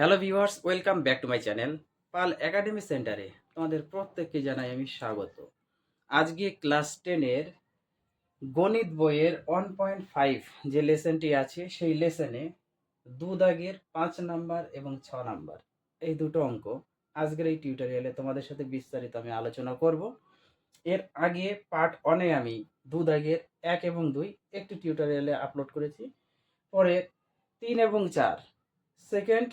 Hello viewers welcome back to my channel Pal academy সেন্টারে তোমাদের প্রত্যেককে জানাই আমি স্বাগত। আজকে ক্লাস টেনের গণিত বইয়ের ওয়ান পয়েন্ট ফাইভ যে লেসনটি আছে, সেই লেসনে দু দাগের পাঁচ নাম্বার এবং ছ নাম্বার, এই দুটো অঙ্ক। আজকের এই টিউটোরিয়ালে তোমাদের সাথে বিস্তারিত আমি আলোচনা করব। এর আগে পার্ট অনে আমি দু দাগের এক এবং দুই একটি টিউটোরিয়ালে আপলোড করেছি। পরে তিন এবং চার সেকেন্ড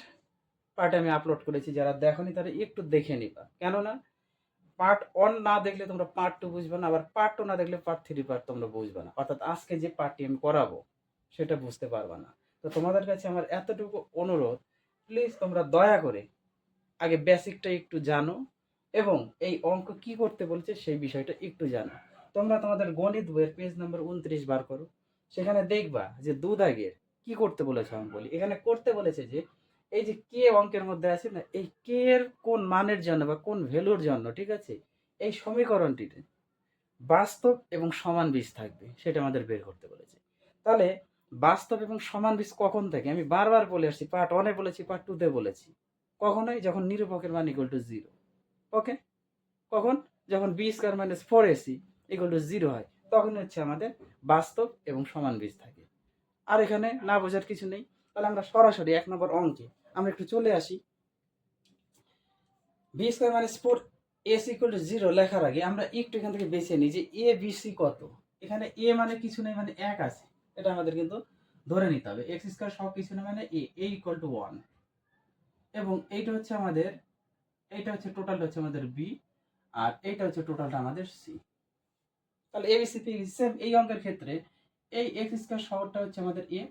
পার্ট আমি আপলোড করেছি, যারা দেখোনি তারা একটু দেখে নিবা। কেননা পার্ট ওয়ান না দেখলে তোমরা পার্ট টু বুঝবে না, আবার পার্ট টু না দেখলে পার্ট থ্রি পার্ট তোমরা বুঝবে না। অর্থাৎ আজকে যে পার্টটি আমি করাবো, সেটা বুঝতে পারবে না। তো তোমাদের কাছে আমার এতটুকু অনুরোধ প্লিজ তোমরা দয়া করে আগে বেসিকটা একটু জানো এবং এই অঙ্ক কি করতে বলছে সেই বিষয়টা একটু জানো। তোমরা তোমাদের গণিত বইয়ের পেজ নাম্বার উনত্রিশ বার করো, সেখানে দেখবা যে দু দাগের কি করতে বলেছে আমি বলি। এখানে করতে বলেছে যে এই যে কে অঙ্কের মধ্যে আছে না, এই কে এর কোন মানের জন্য বা কোন ভ্যালুর জন্য, ঠিক আছে? এই সমীকরণটিতে বাস্তব এবং সমান বীজ থাকবে, সেটা আমাদের বের করতে বলেছে। তাহলে বাস্তব এবং সমান বীজ কখন থাকে? আমি বারবার বলে আসছি পার্ট ওয়ানে বলেছি পার্ট টুতে বলেছি। কখনোই যখন নিরূপকের মান ইকুয়াল টু জিরো ওকে কখন? যখন B square minus four A C equal to zero হয়, তখন হচ্ছে আমাদের বাস্তব এবং সমান বীজ থাকে। আর এখানে না বোঝার কিছু নেই তাহলে আমরা সরাসরি এক নম্বর অঙ্কে আমরা একটু চলে আসি। B square minus four S equal to zero লেখার আগে আমরা একটু এখান থেকে বেছে নিই যে এ বি সি কত? এখানে এ মানে কিছু নেই মানে এক আছে। এটা আমাদের কিন্তু ধরে নিতে হবে। এক্স স্কোয়ার সব কিছু নেই মানে A A equal to one এবং এইটা হচ্ছে আমাদের, এইটা হচ্ছে টোটালটা হচ্ছে আমাদের বি আর এইটা হচ্ছে টোটালটা আমাদের সি তাহলে এ এবিসিপি সেম এই অঙ্কের ক্ষেত্রে এই এক্স স্কোয়ার শহরটা হচ্ছে আমাদের এ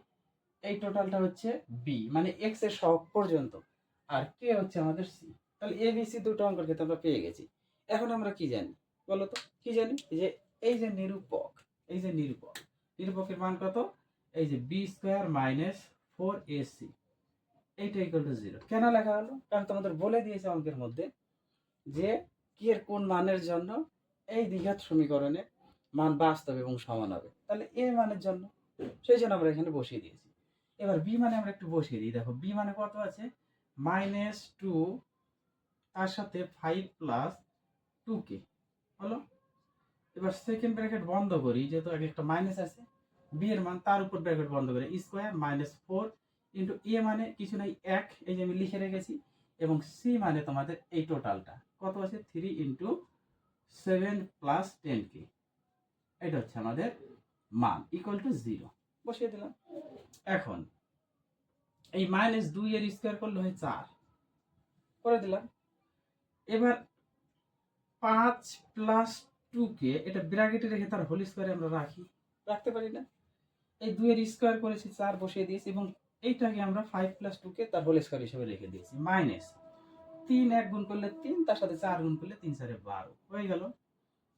এই টোটালটা হচ্ছে বি মানে এক্সের সহগ পর্যন্ত। আর কে হচ্ছে আমাদের সি তাহলে এ বি সি দুটো অঙ্কের ক্ষেত্রে আমরা পেয়ে গেছি। এখন আমরা কি জানি? বলো তো, কি জানি? যে এই যে নিরূপক, এই যে নিরূপক, নিরূপকের মান কত? এই যে B square minus four A C এইটা ইকুয়াল টু জিরো কেন লেখা হলো? কারণ তোমাদের বলে দিয়েছে অঙ্কের মধ্যে যে কি এর কোন মানের জন্য এই দ্বিঘাত সমীকরণে মান বাস্তব এবং সমান হবে। তাহলে এ মানের জন্য। সেই জন্য আমরা এখানে বসিয়ে দিয়েছি। এবার বি মানে আমরা একটু বসিয়ে দিই। দেখো বি মানে কত আছে? মাইনাস টু তার সাথে ফাইভ প্লাস টু কে হলো? এবার সেকেন্ড ব্র্যাকেট বন্ধ করি, যেহেতু আগে একটা মাইনাস আছে। বি এর মান তার উপর ব্র্যাকেট বন্ধ করি। Square minus four into A মানে কিছু নাই, এক। এই যে আমি লিখে রেখেছি। এবং সি মানে তোমাদের এই টোটালটা কত আছে? Three into seven plus ten কে এটা হচ্ছে আমাদের মান ইকুয়াল টু জিরো বসিয়ে দিলাম। এখন এই মাইনাস দুই এর স্কোয়ার করলে হয় চার। করে দিলাম। এবার পাঁচ প্লাস টু কে এটা ব্র্যাকেটে রেখে তার হোল স্কোয়ারে আমরা রাখি। রাখতে পারি না। এই দুইয়ের স্কোয়ার করেছি চার বসিয়ে দিয়েছি এবং এইটাকে আমরা ফাইভ প্লাস টু কে তার হোল স্কোয়ার হিসেবে রেখে দিয়েছি। মাইনাস তিন এক গুণ করলে তিন তার সাথে চার গুণ করলে তিন চারে বারো। হয়ে গেল।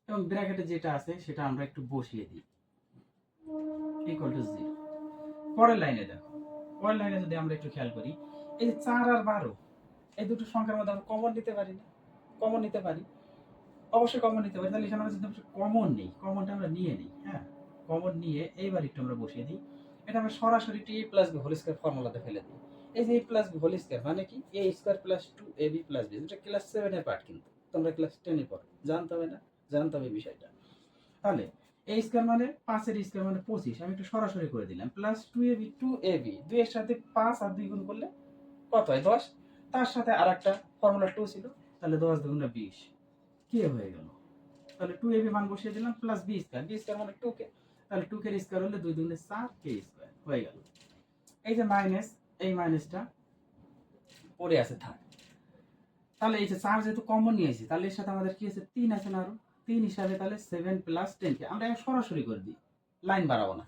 এবং ব্র্যাকেটে যেটা আছে সেটা আমরা একটু বসিয়ে দিই। ইকুয়াল টু জিরো পরের লাইনে দেখো। পরের লাইনে যদি আমরা একটু খেয়াল করি, এই যে চার আর বারো, এই দুটো সংখ্যার মধ্যে আমরা কমন নিতে পারি না। কমন নিতে পারি। অবশ্যই কমন নিতে পারি। তাহলে এখানে আমরা যদি কমন নেই কমনটা আমরা নিয়ে নিই হ্যাঁ? কমন নিয়ে এইবার একটু আমরা বসিয়ে দিই। এটা আমরা সরাসরি T plus B whole square ফর্মুলাতে ফেলে দিই। এই যে A plus B whole square মানে কি? A square plus two A B plus B এটা ক্লাস সেভেনের পার্ট কিন্তু। তোমরা ক্লাস টেনে পড়ো। জানতে হবে না? জানতে হবে বিষয়টা। তাহলে এ স্কোয়ার মানে পাঁচের স্কোয়ার মানে পঁচিশ। আমি একটু সরাসরি করে দিলাম। Plus two A B two A B দুইয়ের সাথে পাঁচ আর দুই গুণ করলে কত হয়? দশ। তার সাথে আর একটা ফর্মুলা টু ছিল। তাহলে দশ দুগুণে বিশ। কে হয়ে গেল? তাহলে টু এ বি মান বসিয়ে দিলাম plus B square B square মানে টু তাহলে টু কে স্কোয়ার হলে দুই দুগুণে চার কে স্কোয়ার হয়ে গেল। এই যে মাইনাস এই মাইনাসটা পড়ে আছে, থাক। তাহলে এই যে চার যেহেতু কমন নিয়েছি তাহলে এর সাথে আমাদের কি আছে? তিন আছে না আরও? তিন হিসাবে তাহলে সেভেন প্লাস টেন কে আমরা সরাসরি করে দিই। লাইন বাড়াবো না।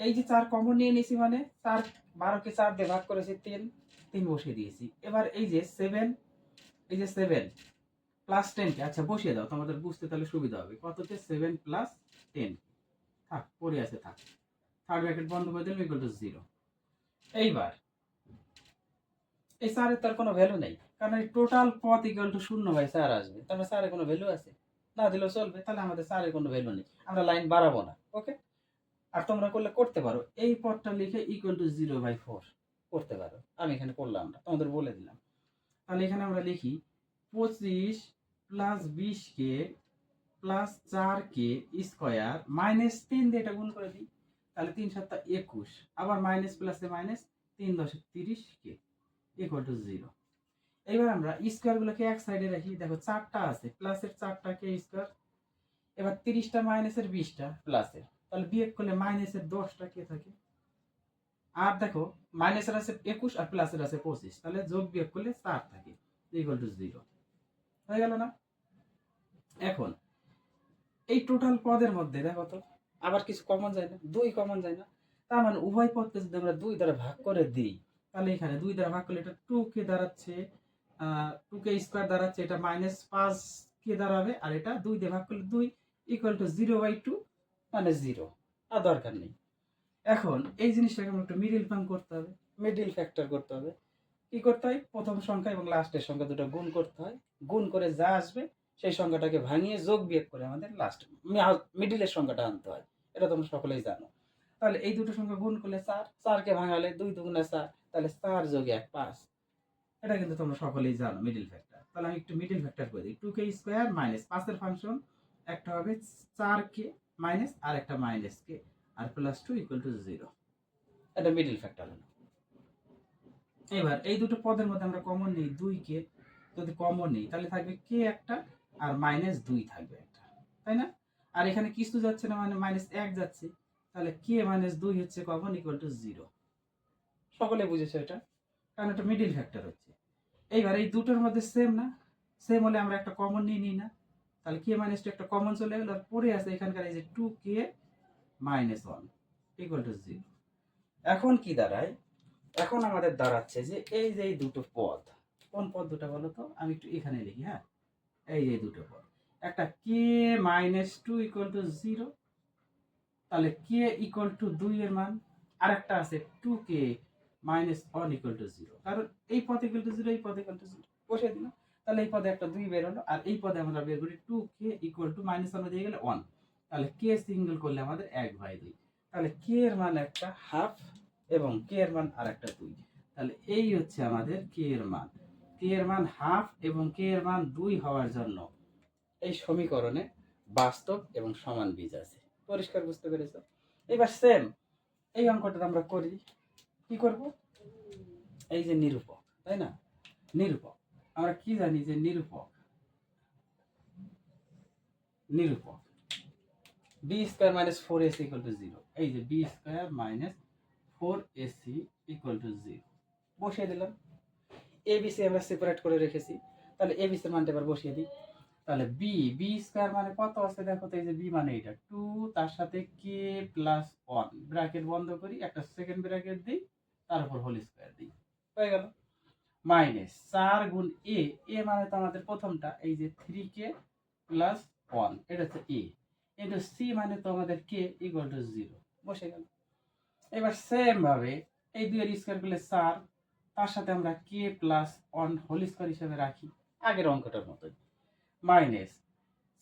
এই যে চার কমন নিয়ে নিয়েছি মানে চার বারোকে চার দিয়ে ভাগ করেছি তিন তিন বসিয়ে দিয়েছি। এবার এই যে সেভেন এই যে সেভেন প্লাস টেনকে আচ্ছা বসিয়ে দাও, তোমাদের বুঝতে তাহলে সুবিধা হবে। কত হচ্ছে সেভেন প্লাস টেন থাক, পড়ে আছে, থাক। থার্ড ব্র্যাকেট বন্ধ করে দিলাম ইকুয়াল টু জিরো এইবার, এই স্যারের তার কোনো ভ্যালু নেই। কারণ এই টোটাল পথ ইকুয়াল টু শূন্য বাই স্যার আসবে। তারপরে স্যারের কোনো ভ্যালু আছে? না দিলেও চলবে। তাহলে আমাদের স্যারের কোনো ভ্যালু নেই। আমরা লাইন বাড়াবো না ওকে আর তোমরা করলে, করতে পারো। এই পথটা লিখে equal to zero by four করতে পারো। আমি এখানে করলাম না, তোমাদের বলে দিলাম। তাহলে এখানে আমরা লিখি, পঁচিশ প্লাস বিশ কে প্লাস চার কে স্কোয়ার মাইনাস তিন দিয়ে এটা গুণ করে দিই। তাহলে তিন সাতটা একুশ। আবার মাইনাস প্লাসে মাইনাস তিন দশে তিরিশ কে ইকুয়াল টু জিরো এইবার আমরা স্কোয়ারগুলোকে এক সাইডে রাখি। দেখো চারটা আছে প্লাসের চারটা কে স্কোয়ার এবার তিরিশটা মাইনাসের বিশটা প্লাসের তাহলে বিয়োগ করলে মাইনাসের দশটা কে থাকে? আর দেখো মাইনাসের আছে একুশ আর প্লাসের আছে পঁচিশ। তাহলে যোগ বিয়োগ করলে চার থাকে ইকুয়াল টু জিরো হয়ে গেল না? এখন, এই টোটাল পদের মধ্যে দেখো তো, আবার কিছু কমন যায় না, দুই কমন যায় না। তার মানে উভয় পদকে যদি আমরা দুই দ্বারা ভাগ করে দিই, তাহলে এখানে দুই দ্বারা ভাগ করলে এটা টু কে দাঁড়াচ্ছে টু কে স্কোয়ার দাঁড়াচ্ছে, এটা মাইনাস পাঁচ কে দাঁড়াবে, আর এটা দুই দিয়ে ভাগ করলে দুই equal to zero by two মানে জিরো আর দরকার নেই। এখন এই জিনিসটাকে আমরা একটু মিডিল ফার্ম করতে হবে। মিডিল ফ্যাক্টর করতে হবে। কি করতে হয়? প্রথম সংখ্যা এবং লাস্টের সংখ্যা দুটো গুণ করতে হয়। গুণ করে যা আসবে, সেই সংখ্যাটাকে ভাঙিয়ে যোগ বিয়োগ করে আমাদের লাস্ট মিডিলের সংখ্যাটা আনতে হয়। এটা তোমরা সকলেই জানো। তাহলে এই দুটো সংখ্যা গুণ করলে চার, চারকে ভাঙালে দুই দুগুণে চার, তাহলে চার যোগ এক, পাঁচ। এটা কিন্তু তোমরা সকলেই জানো মিডিল ফ্যাক্টর তাহলে আমি একটু মিডিল ফ্যাক্টর করে দিই। টু কে স্কোয়ার মাইনাস পাঁচের ফাংশন একটা হবে চার কে মাইনাস আর একটা minus K R plus two equal to zero এটা মিডিল ফ্যাক্টর হলো। এবার এই দুটো পদের মধ্যে আমরা কমন নিই, দুই কে যদি কমন নিই, তাহলে থাকবে কে একটা, আর মাইনাস দুই থাকবে একটা। তাই না? আর এখানে কিছু যাচ্ছে না মানে মাইনাস এক যাচ্ছে। তাহলে কে মাইনাস দুই হচ্ছে কমন ইকুয়াল টু জিরো সকলে বুঝেছ এটা? কারণ এটা মিডিল ফ্যাক্টর হচ্ছে। এইবার এই দুটোর মধ্যে সেম না। সেম হলে আমরা একটা কমন নিয়ে নিই না। তাহলে কে মাইনাস টু একটা কমন চলে গেল আর পরে আছে এখানকার এই যে two k minus one equal to zero এখন কি দাঁড়ায়? এখন আমাদের দাঁড়াচ্ছে যে এই যে এই দুটো পদ, কোন পদ দুটো বলো তো? আমি একটু এখানে লিখি হ্যাঁ? এই যে দুটো পদ। একটা k minus two equal to zero তাহলে কে ইকুয়াল টু দুই এর মান। আর একটা আছে two k minus one equal to zero কারণ এই পদ ইকুয়াল টু জিরো এই পদ ইকুয়াল টু জিরো বসে দিলাম। তাহলে এই পদে একটা দুই বের হলো, আর এই পদে আমরা বের করি two k equal to minus one দিয়ে গেলে ওয়ান তাহলে কে সিঙ্গেল করলে আমাদের এক বাই দুই। তাহলে কে এর মান একটা হাফ এবং কে এর মান আর একটা দুই। তাহলে এই হচ্ছে আমাদের কে এর মান। কে এর মান হাফ এবং কে এর মান দুই হওয়ার জন্য এই সমীকরণে বাস্তব এবং সমান বীজ আছে। পরিষ্কার বুঝতে পেরেছ? এবার সেম এই অঙ্কটা আমরা করি। কি করব? এই যে নিরূপক, তাই না? নিরূপক। আমরা কি জানি যে নিরূপক? নিরূপক। B square minus four ac equal to zero এই যে b square minus four ac equal to zero বসিয়ে দিলাম। এবিসি আমরা সেপারেট করে রেখেছি। তাহলে এবিসির মানটা এবার বসিয়ে দিই। তাহলে বি বি স্কোয়ার মানে কত আছে? দেখো তো এই যে বি মানে এটা। টু তার সাথে কে প্লাস ওয়ান ব্র্যাকেট বন্ধ করি, একটা সেকেন্ড ব্র্যাকেট দিই। তার উপর হোল স্কোয়ার দিই। হয়ে গেল। মাইনাস চার গুণ এ এ মানে তো আমাদের প্রথমটা এই যে থ্রি কে প্লাস ওয়ান এটা হচ্ছে এ কিন্তু সি মানে তো আমাদের কে ইকুয়াল টু জিরো বসে গেল। এবার সেম ভাবে এই দুইয়ের স্কোয়ার করলে চার তার সাথে আমরা k plus one whole square হিসেবে রাখি আগের অঙ্কটার মতোই। মাইনাস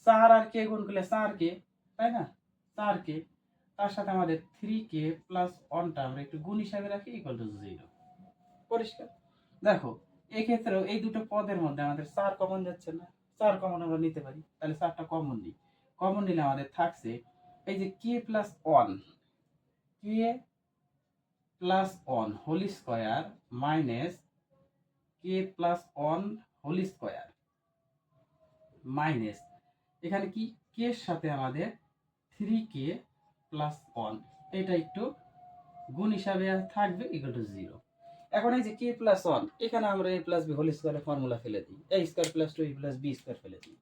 চার আর কে গুণ করলে চার কে তাই না? চার কে তার সাথে আমাদের থ্রি কে প্লাস ওয়ানটা আমরা একটু গুণ হিসাবে রাখি ইকুয়াল টু জিরো পরিষ্কার। দেখো এক্ষেত্রেও এই দুটো পদের মধ্যে আমাদের চার কমন যাচ্ছে না। চার কমন আমরা নিতে পারি তাহলে চারটা কমন নিই। কমন নিলে আমাদের থাকছে এই যে k plus one k plus one whole square minus k plus one whole square minus এখানে কি? কে এর সাথে আমাদের থ্রি কে প্লাস ওয়ান এটা একটু গুণ হিসাবে থাকবে ইকুয়াল টু জিরো এখন এই যে কে প্লাস ওয়ান এখানে আমরা এ প্লাস বি হোল স্কোয়ারের ফর্মুলা ফেলে দিই। A square plus two a plus b square ফেলে দিই।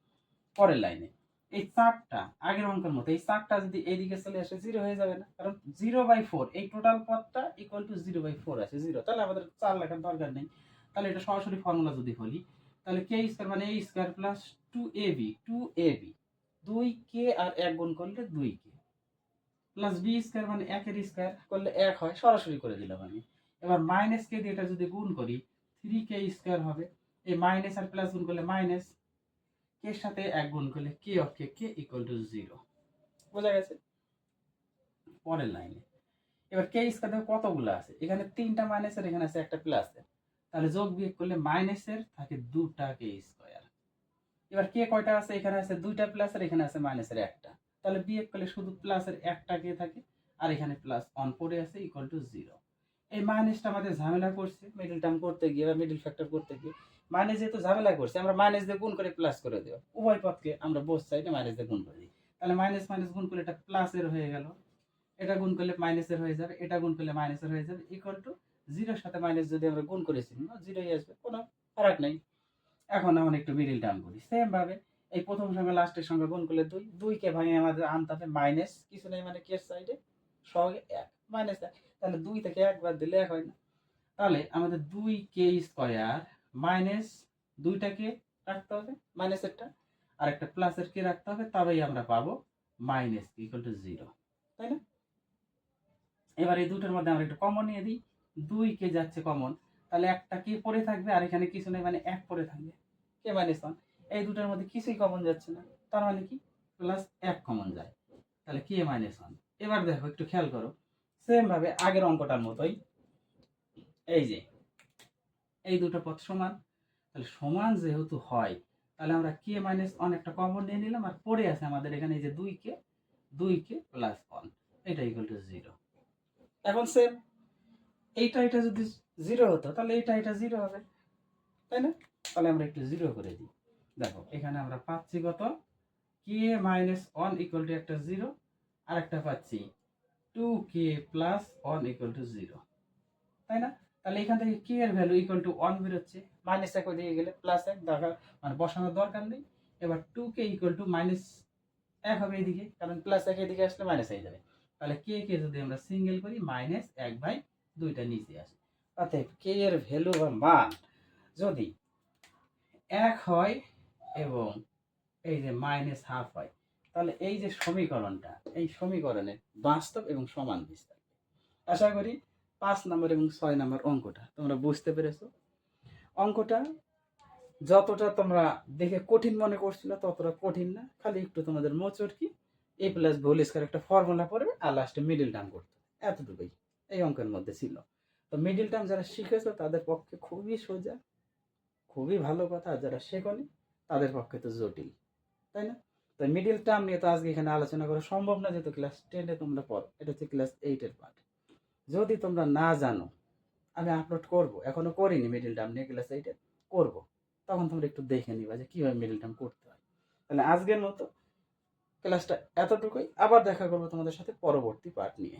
পরের লাইনে এই চারটা আগের অঙ্কের মতো, এই চারটা যদি এইদিকে চলে আসে জিরো হয়ে যাবে না। কারণ জিরো বাই ফোর এই টোটাল পদটা equal to zero by four আছে জিরো তাহলে আমাদের চার লেখার দরকার নেই। তাহলে এটা সরাসরি ফর্মুলা যদি বলি, তাহলে কে স্কোয়ার মানে a square plus two a b two a b দুই কে আর এক গুণ করলে দুই কে প্লাস বি স্কোয়ার মানে একের স্কোয়ার করলে এক হয়, সরাসরি করে দিলাম আমি। এবার মাইনাস কে দিয়ে এটা যদি গুণ করি থ্রি কে স্কোয়ার হবে। এই মাইনাস আর প্লাস গুণ করলে মাইনাস কে সাথে এক গুণ করলে k of k k equal to zero বোঝা গেছে? পরের লাইনে এবার কে স্কোয়ার দেখো কতগুলো আছে? এখানে তিনটা মাইনাসের এখানে আছে একটা প্লাসের তাহলে যোগ বিয়োগ করলে মাইনাসের থাকে দুটা কে স্কোয়ার এবার কে কয়টা আছে? এখানে আছে দুইটা প্লাসের এখানে আছে মাইনাসের একটা। তাহলে বিয়োগ করলে শুধু প্লাসের একটা কে থাকে? আর এখানে প্লাস অন পড়ে আছে ইকুয়াল টু জিরো এই মাইনাসটা আমাদের ঝামেলা করছে মিডিল টার্ম করতে গিয়ে বা মিডল ফ্যাক্টর করতে গিয়ে। মাইনাস যেহেতু ঝামেলা করছে, আমরা মাইনাস দিয়ে গুণ করে প্লাস করে দেবো। উভয় পথকে আমরা বোথ সাইডে মাইনাস দিয়ে গুণ করে দিই। তাহলে মাইনাস মাইনাস গুণ করলে এটা প্লাসের হয়ে গেল। এটা গুণ করলে মাইনাসের হয়ে যাবে, এটা গুণ করলে মাইনাসের হয়ে যাবে। ইকুয়াল টু জিরোর সাথে মাইনাস যদি আমরা গুণ করেছি জিরোই আসবে, কোনো ফারাক নেই। এখন আমরা একটু মিডিল টার্ম করি। সেম ভাবে এই প্রথম সঙ্গে লাস্টের সঙ্গে গুণ করলে দুই। দুইকে ভাঙে আমাদের আনতে হবে মাইনাস কিছু নেই মানে কের সাইডে সঙ্গে এক মাইনাস এক। তাহলে দুই থেকে একবার দিলে এক হয় না। তাহলে আমাদের দুই কে স্কোয়ার মাইনাস দুইটাকে রাখতে হবে। মাইনাসেরটা আর একটা প্লাসের কে রাখতে হবে, তবেই আমরা পাবো মাইনাস ইকুয়াল টু জিরো তাই না? এবার এই দুটোর মধ্যে আমরা একটু কমন নিয়ে দিই। দুই কে যাচ্ছে কমন তাহলে একটা কে পড়ে থাকবে আর এখানে কিছু নেই মানে এক পড়ে থাকবে। কে মাইনাস ওয়ান এই দুটার মধ্যে কিছুই কমন যাচ্ছে না। তার মানে কি? প্লাস এক কমন যায়। তাহলে কে মাইনাস ওয়ান এবার দেখো, একটু খেয়াল করো। সেম ভাবে আগের অঙ্কটার মতোই। এই যে, এই দুটো পথ সমান। তাহলে সমান যেহেতু হয়, তাহলে আমরা কে মাইনাস ওয়ান একটা কমন নিয়ে নিলাম আর পড়ে আছে আমাদের এখানে যে দুই কে দুই কে প্লাস ওয়ান এটা ইকুয়াল টু জিরো এখন সেম এইটা এটা যদি জিরো হতো, তাহলে এইটা এটা জিরো হবে। তাই না? তাহলে আমরা একটু জিরো করে দিই। দেখো, এখানে আমরা পাচ্ছি কত? K minus one equal to একটা জিরো আর একটা পাচ্ছি two k plus one equal to zero তাই না? তাহলে এখান থেকে কে এর ভ্যালু ইকুয়াল টু ওয়ান বেরোচ্ছে। মাইনাস এক দিয়ে গেলে প্লাস এক, দেখা মানে বসানোর দরকার নেই। এবার two k equal to minus এক হবে এইদিকে কারণ প্লাস এক এদিকে আসলে মাইনাস হয়ে যাবে। তাহলে কে কে যদি আমরা সিঙ্গেল করি মাইনাস এক বাই দুইটা নিচে আসে। অতএব কে এর ভ্যালু বা মান যদি এক হয় এবং এই যে মাইনাস হাফ হয় তাহলে এই যে সমীকরণটা, এই সমীকরণের বাস্তব এবং সমান বিস্তার। আশা করি পাঁচ নম্বর এবং ছয় নম্বর অঙ্কটা তোমরা বুঝতে পেরেছ। অঙ্কটা যতটা তোমরা দেখে কঠিন মনে করছিল, ততটা কঠিন না, খালি একটু তোমাদের মোচর কি? এ প্লাস ভোল স্কোয়ার একটা ফর্মুলা পড়বে আর লাস্টে মিডিল টার্ম করতে। এতটুকুই এই অঙ্কের মধ্যে ছিল। তো মিডিল টার্ম যারা শিখেছো, তাদের পক্ষে খুবই সোজা, খুবই ভালো কথা, আর যারা শেখনি তাদের পক্ষে তো জটিল, তাই না? তো মিডিল টার্ম নিয়ে তো আজকে এখানে আলোচনা করা সম্ভব না, যেহেতু ক্লাস টেনে তোমরা পড়ো, এটা হচ্ছে ক্লাস এইটের পার্ট যদি তোমরা না জানো, আমি আপলোড করব, এখনও করিনি মিডিল টার্ম নিয়ে ক্লাস এইটে করব। তখন তোমরা একটু দেখে নিবা যে কীভাবে মিডিল টার্ম করতে হয়। তাহলে আজকের মতো ক্লাসটা এতটুকুই, আবার দেখা করব তোমাদের সাথে পরবর্তী পার্ট নিয়ে।